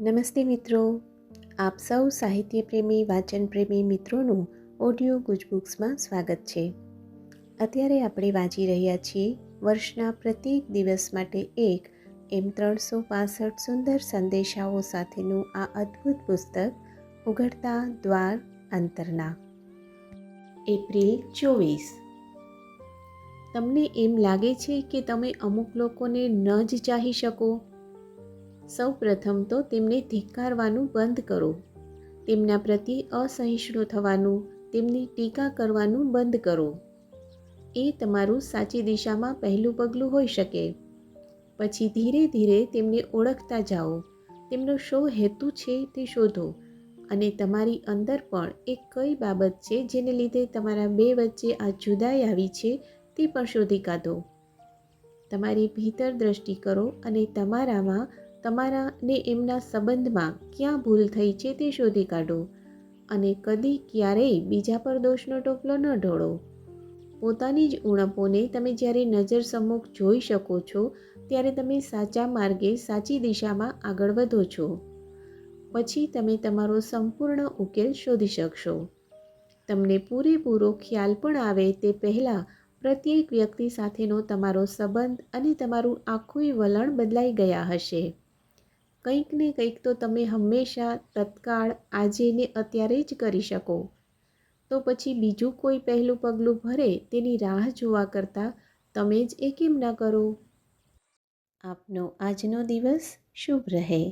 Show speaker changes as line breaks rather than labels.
નમસ્તે મિત્રો. આપ સૌ સાહિત્ય પ્રેમી વાચન પ્રેમી મિત્રોનું ઓડિયો ગુજબુક્સમાં સ્વાગત છે. અત્યારે આપણે વાંચી રહ્યા છીએ વર્ષના પ્રત્યેક દિવસ માટે એક એમ ત્રણસો પાસઠ સુંદર સંદેશાઓ સાથેનું આ અદ્ભુત પુસ્તક, ઉઘડતા દ્વાર અંતરના. એપ્રિલ ચોવીસ. તમને એમ લાગે છે કે તમે અમુક લોકોને ન જ ચાહી શકો? સૌ પ્રથમ તો તેમને ધિક્કારવાનું બંધ કરો. તેમના પ્રત્યે અસહિષ્ણુ થવાનું, તેમની ટીકા કરવાનું બંધ કરો. એ તમારું સાચી દિશામાં પહેલું પગલું હોઈ શકે. પછી ધીરે ધીરે તેમને ઓળખતા જાઓ. તેમનો શો હેતુ છે તે શોધો અને તમારી અંદર પણ એક કઈ બાબત છે જેને લીધે તમારા બે વચ્ચે આ જુદાઈ આવી છે તે પણ શોધી કાઢો. તમારી ભીતર દ્રષ્ટિ કરો અને તમારામાં તમારા ને એમના સંબંધમાં ક્યાં ભૂલ થઈ છે તે શોધી કાઢો અને કદી ક્યારેય બીજા પર દોષનો ટોપલો ન ઢોળો. પોતાની જ ઉણપોને તમે જ્યારે નજર સમુખ જોઈ શકો છો, ત્યારે તમે સાચા માર્ગે સાચી દિશામાં આગળ વધો છો. પછી તમે તમારો સંપૂર્ણ ઉકેલ શોધી શકશો. તમને પૂરેપૂરો ખ્યાલ પણ આવે તે પહેલાં પ્રત્યેક વ્યક્તિ સાથેનો તમારો સંબંધ અને તમારું આખું વલણ બદલાઈ ગયા હશે. કંઈક ને કંઈક તો તમે હંમેશા તત્કાળ આજે ને અત્યારે જ કરી શકો. તો પછી બીજું કોઈ પહેલું પગલું ભરે તેની રાહ જોવા કરતાં તમે જ એ કેમ ન કરો? આપનો આજનો દિવસ શુભ રહે.